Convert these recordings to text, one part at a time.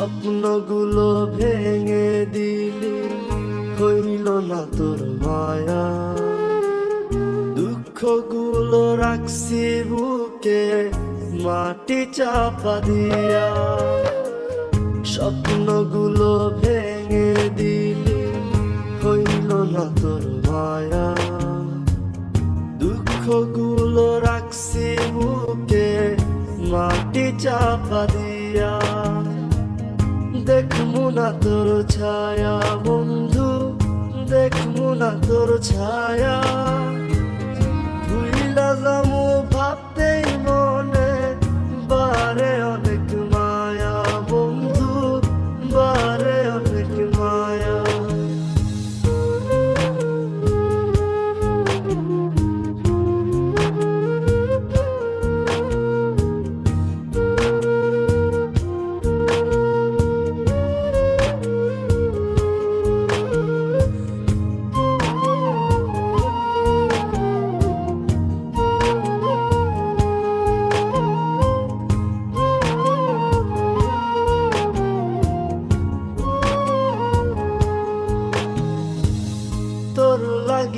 স্বপ্নগুলো ভেঙে দিলি, হইল না তোর মায়া। দুঃখগুলো রাখছি বুকে, মাটি চাপা দিয়া। স্বপ্নগুলো ভেঙে দিলি, হইল না তোর মায়া। দুঃখগুলো রাখছি বুকে, মাটি চাপা দিয়া। দেখমু না তোর ছায়া বন্ধু দেখ না তোর ছায়া।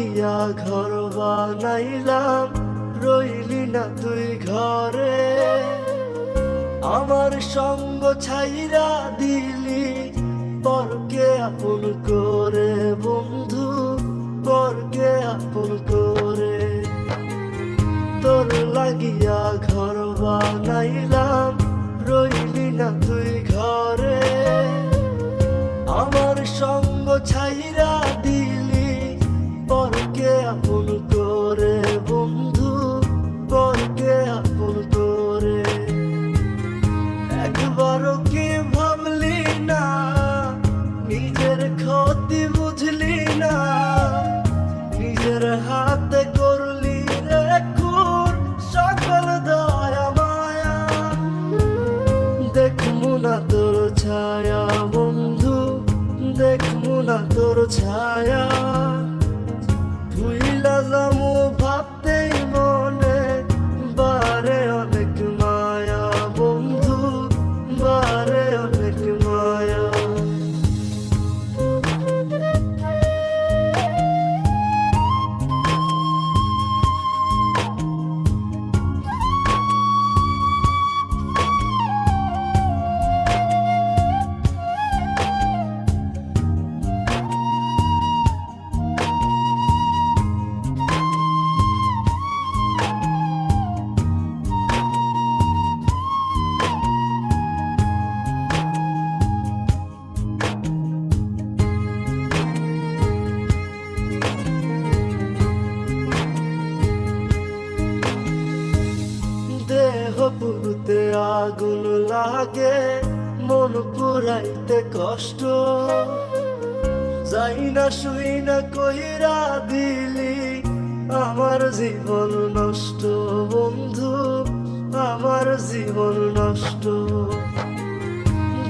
লাগিয়া ঘর বানাইলাম, রইলি না তুই ঘরে। আমার সঙ্গ ছাইরা দিলি পরকে আপন করে, বন্ধু পরকে আপন করে। তোর লাগিয়া ঘর বানাইলাম, রইলি না তুই ঘরে। আমার সঙ্গ ছাইরা পরকে দেহ আগুন লাগে, মন পুরাইতে কষ্ট। যাই না শুই না কইরা দিলি, আমার জীবন নষ্ট বন্ধু, আমার জীবন নষ্ট।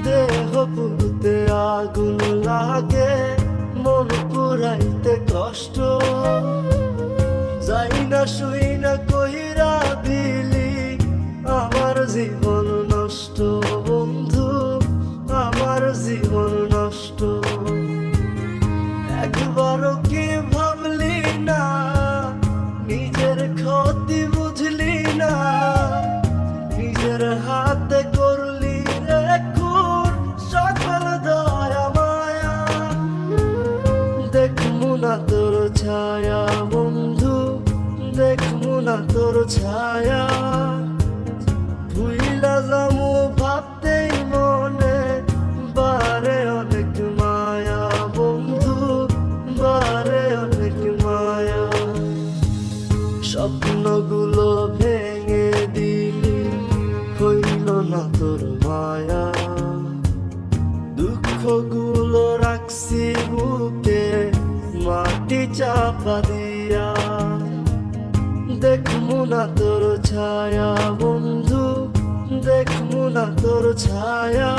দেহ পুরুতে আগুন লাগে, মন পুরাইতে কষ্ট। না তোর ছায়া। ভুইলা যামু ভাবতেই মনে, বারে অনেক মায়া, বন্ধু, বারে অনেক মায়া। স্বপ্নগুলো ভেঙে দিলি, হইল না তোর মায়া। দুঃখগুলো রাখছি বুকে, মাটি চাপা দিয়া না তোর ছায়া বন্ধু দেখমু না তোর ছায়া।